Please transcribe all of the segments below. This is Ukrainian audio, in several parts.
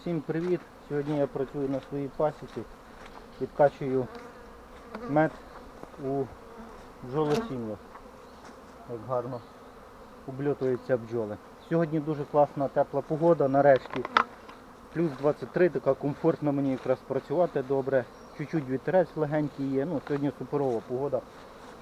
Всім привіт. Сьогодні я працюю на своїй пасіці. Відкачую мед у бджолосім'ях. Як гарно обльотуються бджоли. Сьогодні дуже класна тепла погода, нарешті. Плюс 23, така комфортно мені якраз працювати добре. Чуть-чуть вітерець легенький є. Ну, сьогодні суперова погода,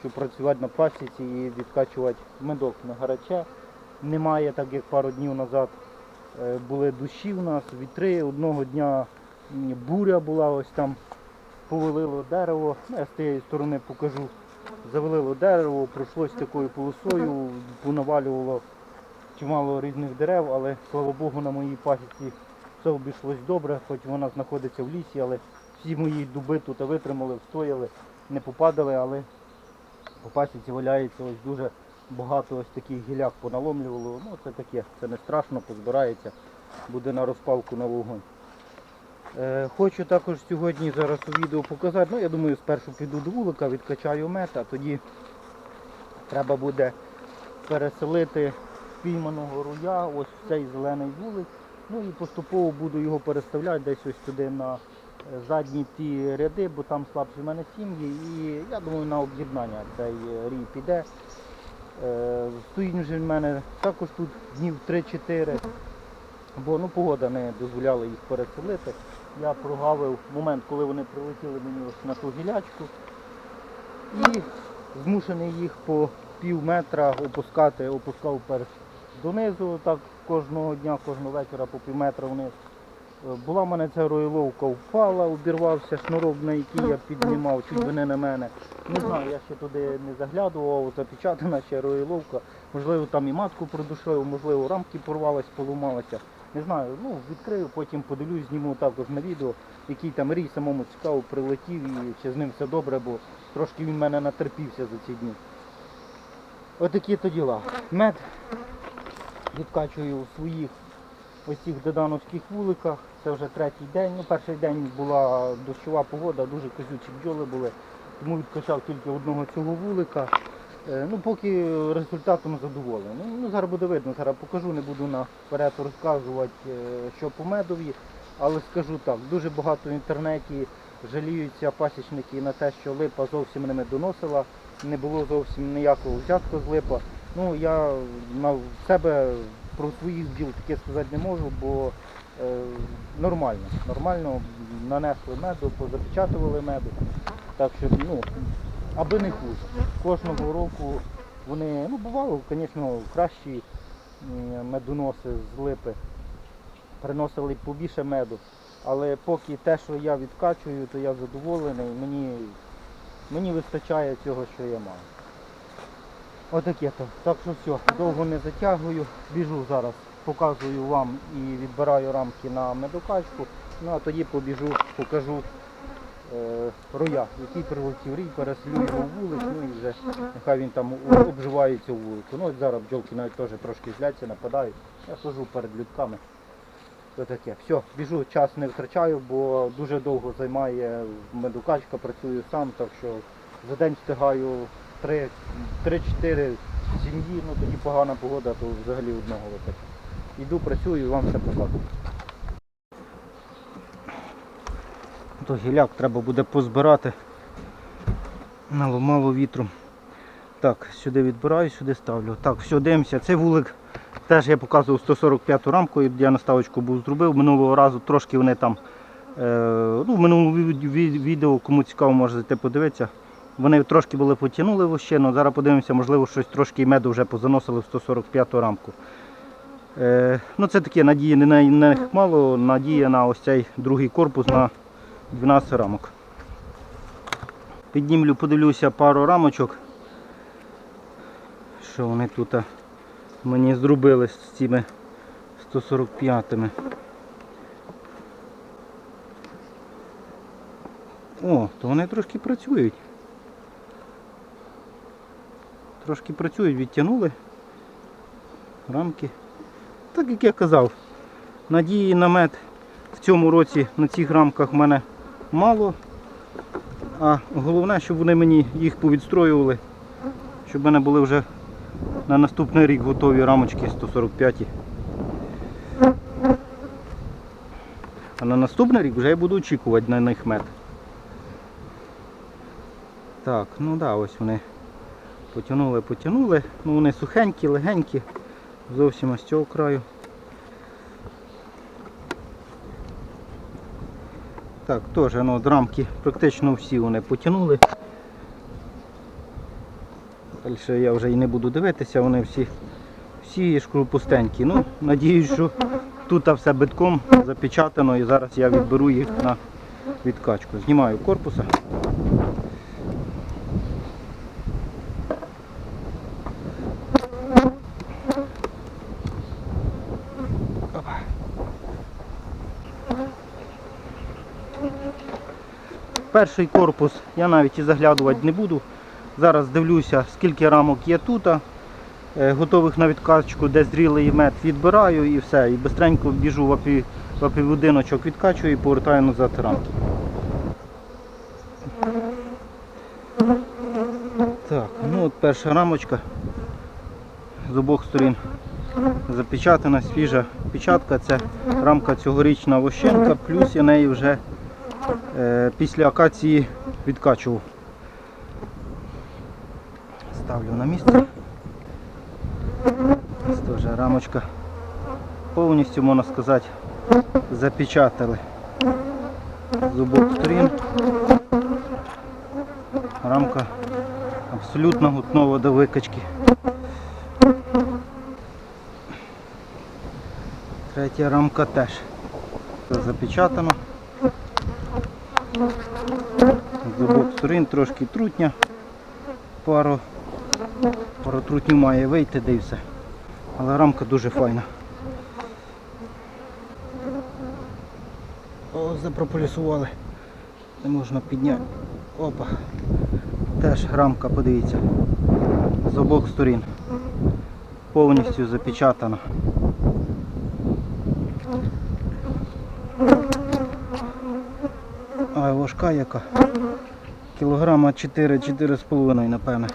щоб працювати на пасіці і відкачувати медок на гаряче. Немає, так як пару днів назад були дощі у нас, вітри. Одного дня буря була, ось там повалило дерево. Ну, Я з тієї сторони покажу. Завалило дерево, пройшлось такою полосою, понавалювало чимало різних дерев, але слава Богу, на моїй пасіці все обійшлось добре, хоч вона знаходиться в лісі, але всі мої дуби тут витримали, встояли, не попадали, але по пасіці валяється ось дуже багато ось таких гіляк поналомлювало. Ну це таке, це не страшно, позбирається, буде на розпалку на вогонь. Е, хочу також сьогодні зараз у відео показати, ну я думаю, спершу піду до вулика, відкачаю мед, а тоді треба буде переселити пійманого руя, ось в цей зелений вулик. Ну і поступово буду його переставляти десь ось туди на е, задні ті ряди, бо там слабші в мене сім'ї. І я думаю, на об'єднання цей е, рій піде. Е, Стоїть вже в мене також тут днів 3-4, бо ну, погода не дозволяла їх переселити. Я прогавив момент, коли вони прилетіли мені ось на ту гілячку і змушений їх по пів метра опускати, опускав перш донизу, так кожного дня, кожного вечора по пів метра вниз. Була в мене ця роїловка впала, обірвався шнурок, на який я піднімав, чуть би не на мене. Не знаю, я ще туди не заглядував, запечатана ще роїловка. Можливо, там і матку продушив, можливо, рамки порвались, поламалися. Не знаю, ну відкрию, потім подивлюсь, зніму також на відео, який там рій самому цікаво прилетів і чи з ним все добре, бо трошки він мене натерпівся за ці дні. Отакі то діла. Мед відкачую у своїх ось цих додановських вуликах. Це вже третій день. Ну, перший день була дощова погода, дуже козючі бджоли були, тому відкачав тільки одного цього вулика. Е, Ну, поки результатом задоволений. Ну, зараз буде видно, зараз покажу, не буду наперед розказувати, е, що по медові, але скажу так, дуже багато в інтернеті жаліються пасічники на те, що липа зовсім не медоносила, не було зовсім ніякого взятку з липа. Ну, я на себе про своїх бджіл таке сказати не можу, бо е, нормально, нормально нанесли меду, позапечатували меду. Так що, ну, аби не хуже. Кожного року вони, ну бувало, звісно, кращі медоноси з липи приносили побільше меду. Але поки те, що я відкачую, то я задоволений, мені, мені вистачає цього, що я маю. Отаке то. Так що все, довго не затягую, біжу зараз, показую вам і відбираю рамки на медокачку. Ну а тоді побіжу, покажу е, роя, який прилетів рій, переселю його в вулик, ну і вже нехай він там обживається у вулику. Ну от зараз бджолки навіть теж трошки зляться, нападають. Я сижу перед людками. То таке. Все, біжу, час не втрачаю, бо дуже довго займає медокачка, працюю сам, так що за день встигаю 3 3-4 сім'ї, ну тоді погана погода, то взагалі одного вистачить. Йду, працюю і вам все покажу. То гіляк треба буде позбирати. Наломало вітру. Так, сюди відбираю, сюди ставлю. Так, все, дивимося. Цей вулик теж я показував 145 рамку, я наставочку був зробив. Минулого разу трошки вони там, е, ну, в минулому ві- ві- відео, кому цікаво, може зайти подивитися. Вони трошки були потягнули вощину, зараз подивимося, можливо, щось трошки меду вже позаносили в 145-ту рамку. Е, ну це таке надії не на них мало, надія на ось цей другий корпус на 12 рамок. Піднімлю, подивлюся пару рамочок. Що вони тут мені зробили з цими 145-ми. О, то вони трошки працюють. Трошки працюють, відтягнули рамки. Так як я казав, надії на мед в цьому році на цих рамках в мене мало. А головне, щоб вони мені їх повідстроювали, щоб в мене були вже на наступний рік готові рамочки 145. А на наступний рік вже я буду очікувати на них мед. Так, ну да, ось вони потягнули, потягнули. Ну вони сухенькі, легенькі. Зовсім ось цього краю. Так, теж ну, от рамки практично всі вони потягнули. Далі я вже і не буду дивитися, вони всі, всі я пустенькі. Ну, надіюсь, що тут все битком запечатано і зараз я відберу їх на відкачку. Знімаю корпуса. Перший корпус я навіть і заглядувати не буду. Зараз дивлюся, скільки рамок є тут, е, готових на відкачку, де зрілий мед відбираю і все. І бистренько біжу в апі, в апіводиночок відкачую і повертаю назад рамки. Так, ну от перша рамочка з обох сторін запечатана, свіжа печатка. Це рамка цьогорічна вощенка, плюс я неї вже після акації відкачував. Ставлю на місце. Теж рамочка повністю, можна сказати, запечатали з обох. Рамка абсолютно готова до викачки. Третя рамка теж запечатана. Сторін трошки трутня. Пару, пару трутнів має вийти, де і все. Але рамка дуже файна. О, запрополісували. Не можна підняти. Опа. Теж рамка, подивіться. З обох сторін. Повністю запечатана. Ай, важка яка. Кілограма 4-4,5, напевне.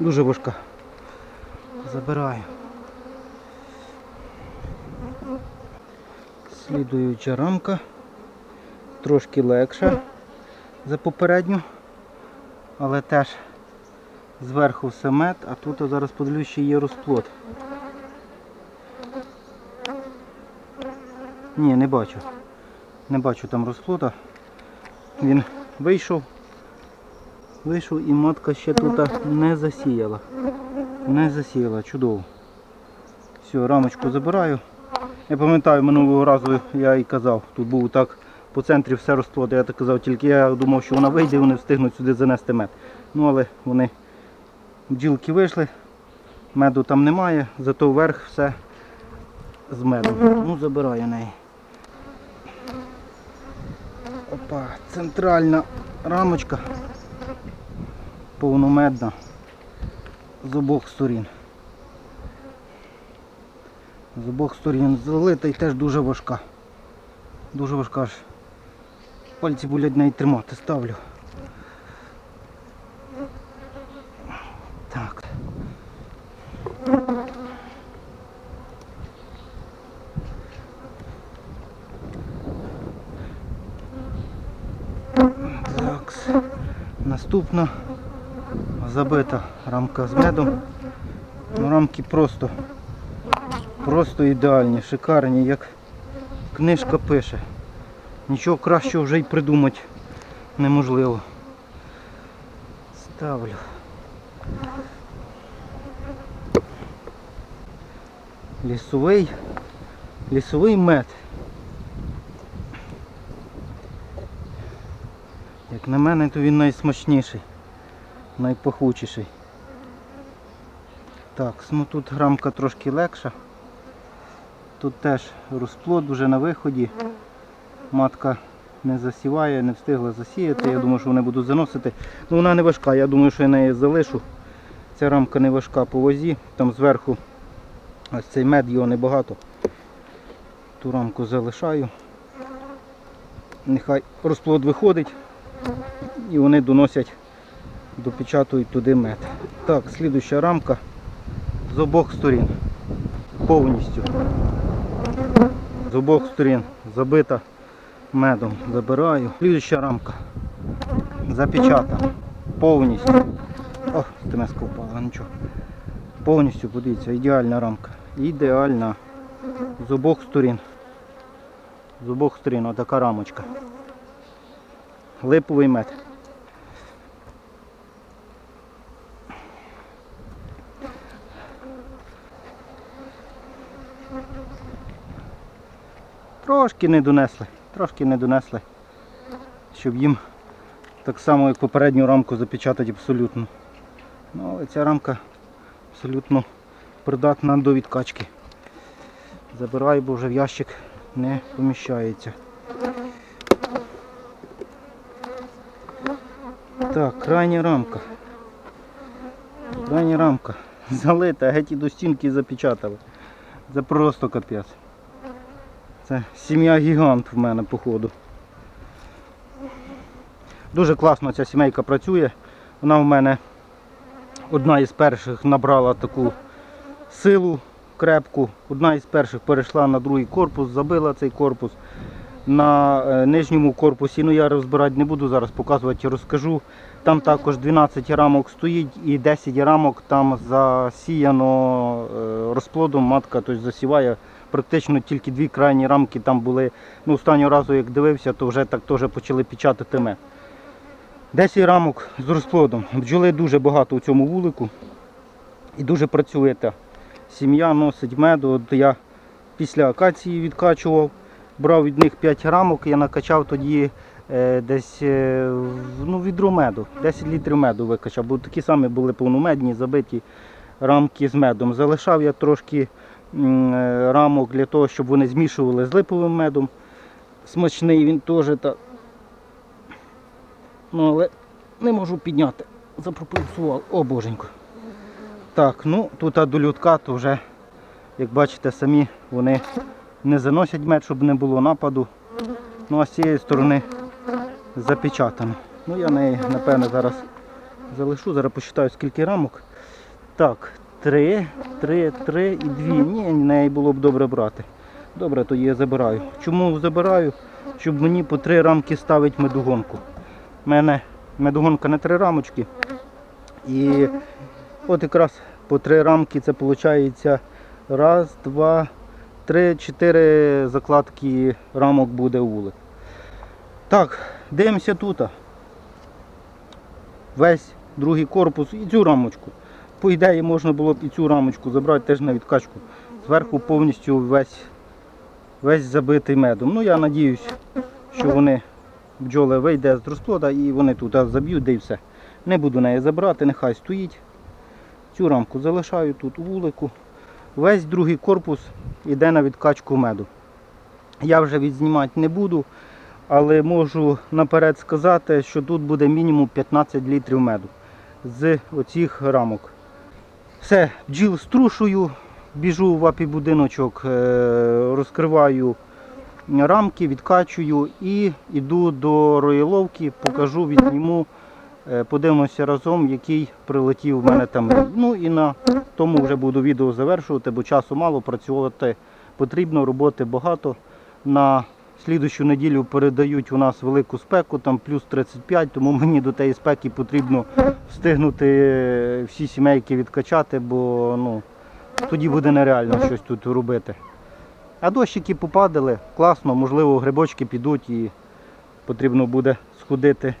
Дуже важка. Забираю. Слідуюча рамка. Трошки легша за попередню, але теж зверху все мед, а тут зараз подивлюсь, ще є розплод. Ні, не бачу. Не бачу там розплода. Він вийшов. Вийшов і матка ще тут не засіяла. Не засіяла, чудово. Все, рамочку забираю. Я пам'ятаю, минулого разу я і казав, тут був так по центрі все розплод. Я так казав, тільки я думав, що вона вийде і вони встигнуть сюди занести мед. Ну але вони бджілки вийшли, меду там немає, зато вверх все з медом. Ну забираю неї. Опа, центральна рамочка повномедна з обох сторін. З обох сторін залита і теж дуже важка. Дуже важка аж. Пальці болять неї тримати, ставлю. Так. Так. Наступна забита рамка з медом. Ну, рамки просто, просто ідеальні, шикарні, як книжка пише. Нічого кращого вже й придумати неможливо. Ставлю. Лісовий, лісовий мед. Як на мене, то він найсмачніший, найпахучіший. Так, ну тут грамка трошки легша. Тут теж розплод вже на виході. Матка не засіває, не встигла засіяти. Я думаю, що вони будуть заносити. Ну вона не важка, я думаю, що я неї залишу. Ця рамка не важка по вазі, там зверху ось цей мед, його небагато. Ту рамку залишаю. Нехай розплод виходить і вони доносять, допечатують туди мед. Так, слідуща рамка з обох сторін. Повністю. З обох сторін забита медом забираю. Слідуща рамка. Запечатана. Повністю. О, стемеска впала, нічого. Повністю, подивіться, ідеальна рамка. Ідеальна. З обох сторін. З обох сторін отака рамочка. Липовий мед. Трошки не донесли, трошки не донесли, щоб їм так само, як попередню рамку запечатати абсолютно. Ну, але ця рамка абсолютно придатна до відкачки. Забираю, бо вже в ящик не поміщається. Так, крайня рамка. Крайня рамка. Залита, геть і до стінки запечатали. Це просто капець. Це сім'я гігант в мене, походу. Дуже класно ця сімейка працює. Вона в мене одна із перших набрала таку силу крепку. Одна із перших перейшла на другий корпус, забила цей корпус. На е, нижньому корпусі, ну я розбирати не буду зараз показувати, розкажу. Там також 12 рамок стоїть і 10 рамок там засіяно е, розплодом, матка тобто засіває. Практично тільки дві крайні рамки там були. Ну, останнього разу, як дивився, то вже так теж почали печатати мед. 10 рамок з розплодом. Бджоли дуже багато у цьому вулику. І дуже працює та сім'я, носить меду. От я після акації відкачував, брав від них 5 рамок, я накачав тоді е, десь е, ну, відро меду, 10 літрів меду викачав, бо такі самі були повномедні, забиті рамки з медом. Залишав я трошки е, рамок для того, щоб вони змішували з липовим медом. Смачний він теж так. Ну, але не можу підняти. Запропульсував. О боженько. Так, ну тут а до людка, то вже, як бачите, самі вони не заносять мед, щоб не було нападу. Ну а з цієї сторони запечатано. Ну я неї, напевне, зараз залишу, зараз посчитаю скільки рамок. Так, три, три, три і дві. Ні, неї було б добре брати. Добре, то я забираю. Чому забираю? Щоб мені по три рамки ставить медогонку. У мене медогонка на три рамочки. І от якраз по три рамки це виходить раз, два, три, чотири закладки рамок буде вулик. Так, дивимося тут. Весь другий корпус і цю рамочку. По ідеї можна було б і цю рамочку забрати теж на відкачку. Зверху повністю весь, весь забитий медом. Ну я надіюсь, що вони бджоли вийде з розплода і вони тут заб'ють, де і все. Не буду неї забрати, нехай стоїть. Цю рамку залишаю тут у вулику. Весь другий корпус йде на відкачку меду. Я вже відзнімати не буду, але можу наперед сказати, що тут буде мінімум 15 літрів меду з оцих рамок. Все, бджіл струшую, біжу в апі-будиночок, е, розкриваю рамки, відкачую і йду до роїловки, покажу, відзніму, е, подивимося разом, який прилетів в мене там. Ну і на тому вже буду відео завершувати, бо часу мало, працювати потрібно, роботи багато. На слідущу неділю передають у нас велику спеку, там плюс 35, тому мені до тієї спеки потрібно встигнути е, всі сімейки відкачати, бо ну, тоді буде нереально щось тут робити. А дощики попадали, класно, можливо, грибочки підуть і потрібно буде сходити,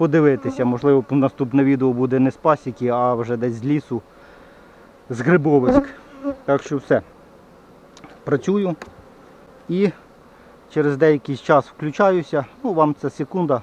подивитися. Можливо, наступне відео буде не з пасіки, а вже десь з лісу, з Грибовиськ. Так що все. Працюю і через деякий час включаюся. Ну, вам це секунда.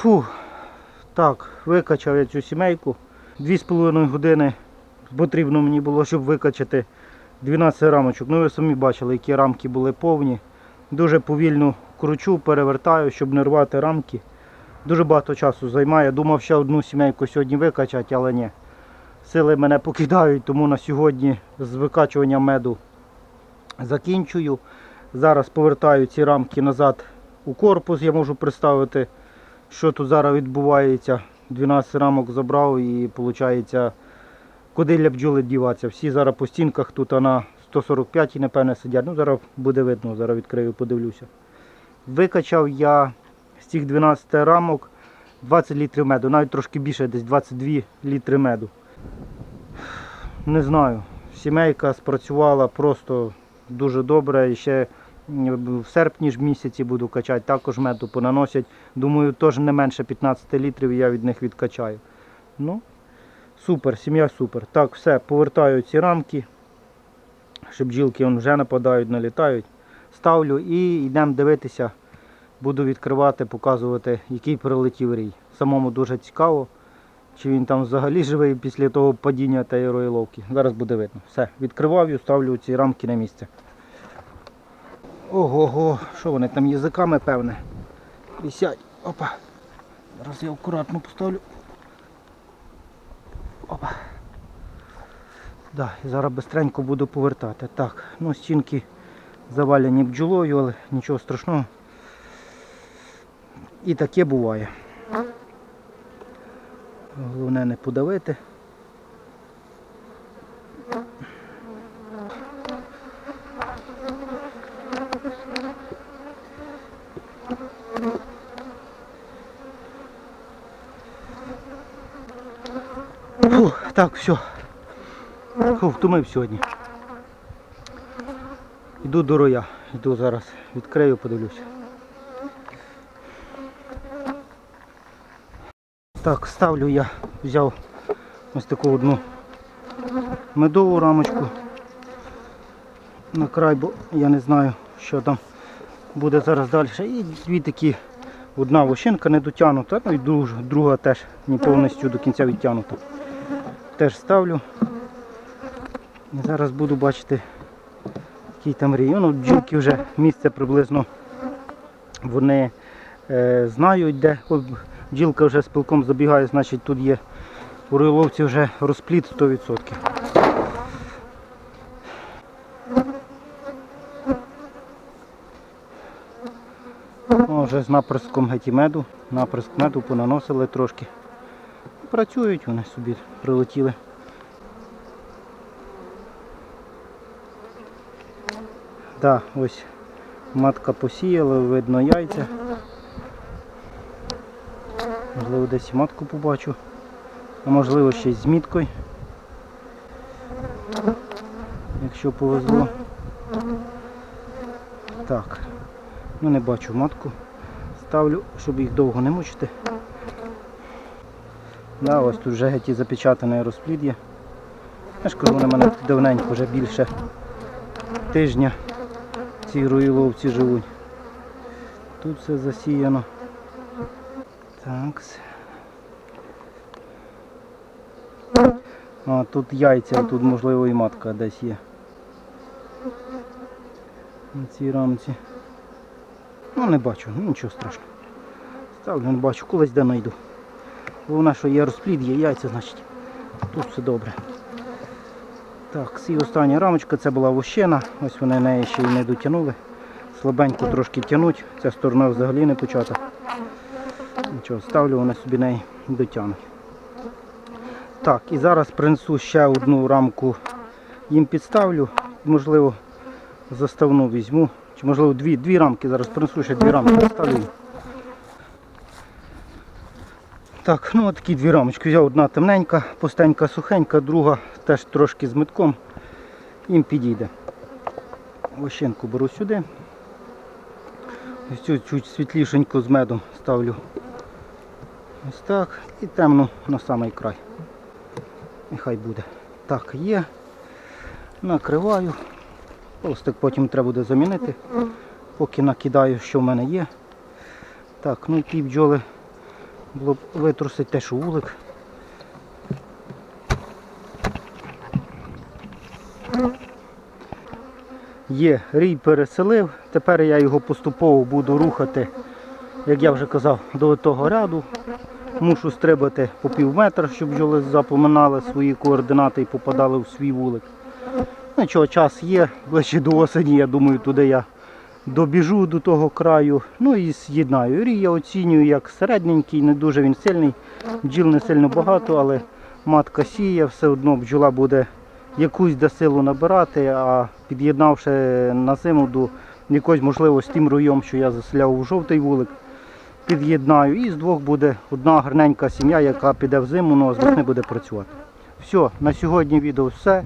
Фу. Так, викачав я цю сімейку. Дві з половиною години потрібно мені було, щоб викачати 12 рамочок. Ну ви самі бачили, які рамки були повні. Дуже повільно кручу, перевертаю, щоб не рвати рамки. Дуже багато часу займає. Думав ще одну сімейку сьогодні викачати, але ні. Сили мене покидають, тому на сьогодні з викачуванням меду закінчую. Зараз повертаю ці рамки назад у корпус. Я можу представити, що тут зараз відбувається. 12 рамок забрав і виходить, куди для бджоли діватися. Всі зараз по стінках тут на 145 напевне сидять. Ну зараз буде видно, зараз відкрию, подивлюся. Викачав я з цих 12 рамок 20 літрів меду, навіть трошки більше, десь 22 літри меду. Не знаю. Сімейка спрацювала просто дуже добре. І ще в серпні ж місяці буду качати, також меду понаносять. Думаю, теж не менше 15 літрів я від них відкачаю. Ну, супер, сім'я супер. Так, все, повертаю ці рамки, щоб бджілки вже нападають, налітають. Ставлю і йдемо дивитися. Буду відкривати, показувати, який прилетів рій. Самому дуже цікаво, чи він там взагалі живий після того падіння та аероїловки. Зараз буде видно. Все, відкриваю, ставлю ці рамки на місце. Ого-го, що вони там язиками, певне. Висять. Опа. Зараз я акуратно поставлю. Опа. Да, і зараз бистренько буду повертати. Так, ну стінки завалені бджолою, але нічого страшного. І таке буває. Головне не подавити. Фу, так, все. Фу, втомив сьогодні. Йду до роя. Йду зараз. Відкрию, подивлюся. Так, ставлю я, взяв ось таку одну медову рамочку на край, бо я не знаю, що там буде зараз далі. І дві такі, одна вощинка не дотягнута, ну і друга, теж не повністю до кінця відтягнута. Теж ставлю. І зараз буду бачити, який там рій. Ну, бджілки вже місце приблизно вони е, знають, де бджілка вже з пилком забігає, значить тут є у риловці вже розпліт 100%. О, вже з наприском гетімеду, наприск меду понаносили трошки. Працюють вони собі, прилетіли. Так, ось матка посіяла, видно яйця. Можливо, десь матку побачу. А можливо ще й з міткою. Якщо повезло. Так. Ну не бачу матку. Ставлю, щоб їх довго не мучити. Да, ось тут вже геть запечатаний розплід є. Я кажу, вони мене давненько вже більше тижня ці руїловці живуть. Тут все засіяно. Так. А тут яйця, тут можливо і матка десь є. На цій рамці. Ну не бачу, ну, нічого страшного. Ставлю, не бачу, колись де знайду. Головне, що є розплід, є яйця, значить тут все добре. Так, і остання рамочка, це була вощина, ось вони неї ще й не дотягнули. Слабенько трошки тянуть, ця сторона взагалі не почата. Нічого, ставлю, вони собі неї дотягнуть. Так, і зараз принесу ще одну рамку їм підставлю. Можливо, заставну візьму. Чи можливо дві, дві рамки, зараз принесу ще дві рамки, поставлю. їм. Так, ну такі дві рамочки. Взяв одна темненька, пустенька, сухенька, друга теж трошки з метком. Їм підійде. Лощинку беру сюди. Ось цю чуть світлішеньку з медом ставлю. Ось так. І темну на самий край. Нехай буде. Так, є. Накриваю. Полостик потім треба буде замінити. Поки накидаю, що в мене є. Так, ну ті бджоли було б витрусити те, що вулик. Є, рій переселив. Тепер я його поступово буду рухати, як я вже казав, до того ряду. Мушу стрибати по пів метра, щоб бджоли запоминали свої координати і попадали в свій вулик. Нічого, час є, ближче до осені, я думаю, туди я добіжу до того краю. Ну і з'єднаю. Рій я оцінюю як середненький, не дуже він сильний. Бджіл не сильно багато, але матка сіє, все одно бджола буде якусь силу набирати, а під'єднавши на зиму до якогось, можливо, з тим роєм, що я заселяв у жовтий вулик, під'єднаю. І з двох буде одна гарненька сім'я, яка піде в зиму, ну а з весни буде працювати. Все, на сьогодні відео все.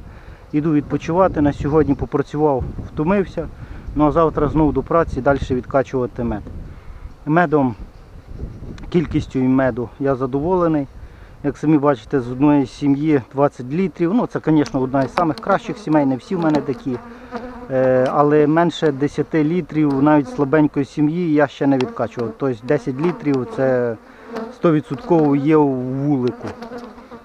Іду відпочивати. На сьогодні попрацював, втомився. Ну а завтра знову до праці далі відкачувати мед. Медом, кількістю меду я задоволений. Як самі бачите, з одної сім'ї 20 літрів. Ну, це, звісно, одна із самих кращих сімей, не всі в мене такі. Е, але менше 10 літрів навіть слабенької сім'ї я ще не відкачував. Тобто 10 літрів це 100% є у вулику.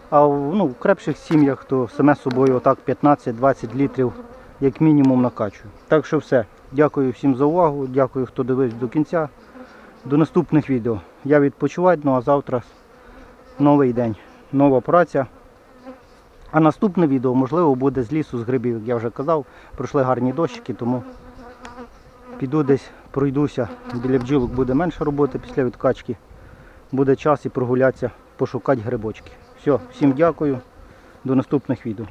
А ну, в крепших сім'ях то саме собою отак 15-20 літрів як мінімум накачую. Так що все. Дякую всім за увагу, дякую, хто дивився до кінця. До наступних відео. Я відпочиваю, ну а завтра новий день, нова праця. А наступне відео, можливо, буде з лісу, з грибів, як я вже казав. Пройшли гарні дощики, тому піду десь пройдуся. Біля бджілок буде менше роботи після відкачки. Буде час і прогулятися, пошукати грибочки. Все, всім дякую. До наступних відео.